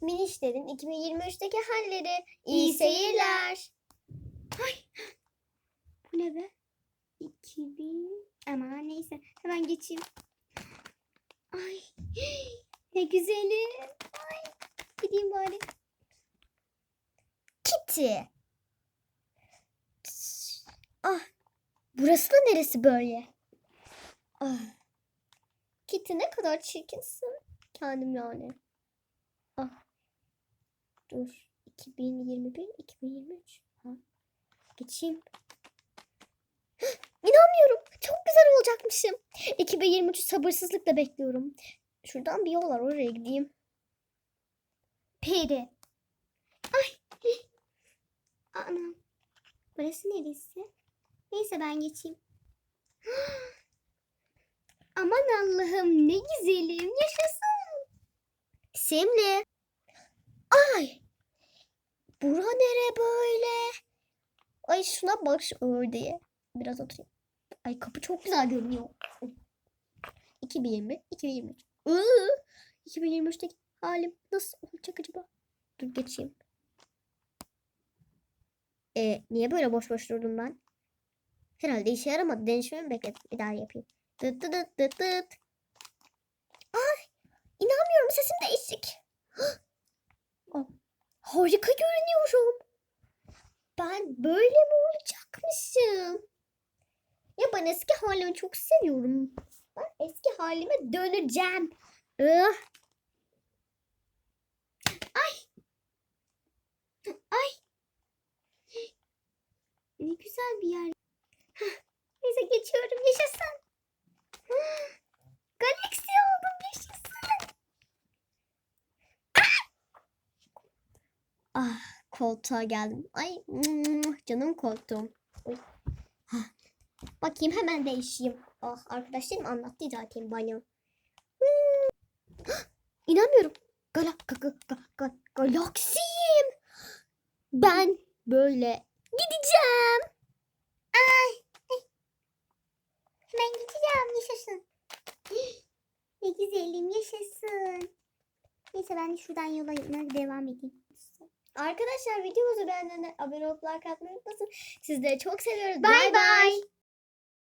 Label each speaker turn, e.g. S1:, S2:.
S1: Minişlerin 2023'teki halleri. İyi, seyirler.
S2: Bu ne be? 2000. Ama neyse hemen geçeyim. Ay ne güzeli. Ay gideyim bari.
S1: Kitty. Ah, burası da neresi böyle? Ah. Kitty ne kadar çirkinsin. Kendim yani. Ah. Dur. 2021, 2023. Ha. Geçeyim. İnanmıyorum. Çok güzel olacakmışım. 2023'ü sabırsızlıkla bekliyorum. Şuradan bir yol var oraya gideyim.
S2: Peri. Ay. Anam. Burası neresi? Neyse ben geçeyim. Aman Allah'ım ne güzelim. Yaşasın.
S1: Simli. Bura nere böyle? Ay şuna bak şu ördeğe. Biraz oturayım. Ay kapı çok güzel görünüyor. 2020, 2023. Iı, 2023'teki halim nasıl olacak acaba? Dur geçeyim. E, niye böyle boş boş durdum ben? Herhalde işe yaramadı. Denişimi mi bekledim? Bir daha yapayım. Dıt dıt dıt dıt dıt. Ay inanmıyorum sesim değişik. Oh, Harika görünüyorum. Böyle mi olacakmışım? Ya ben eski halimi çok seviyorum. Ben eski halime döneceğim. Ih.
S2: Ne güzel bir yer. Hah, Neyse geçiyorum. Yaşasın. Galaksi oldum. Yaşasın.
S1: Ah koltuğa geldim. Ay canım koltuğum. Hah. Bakayım hemen değişeyim. Ah arkadaşlarım anlattı zaten bana. İnanmıyorum. Gala, ga, ga, ga, ga, galaksiyim. Ben böyle gideceğim.
S2: Ben gideceğim. Yaşasın. Ne güzelim. Yaşasın. Neyse ben şuradan yola devam edeyim.
S1: Arkadaşlar videomuzu beğenenler abone olup like atmayı unutmasın. Sizleri çok seviyoruz. Bay bay.
S2: bay.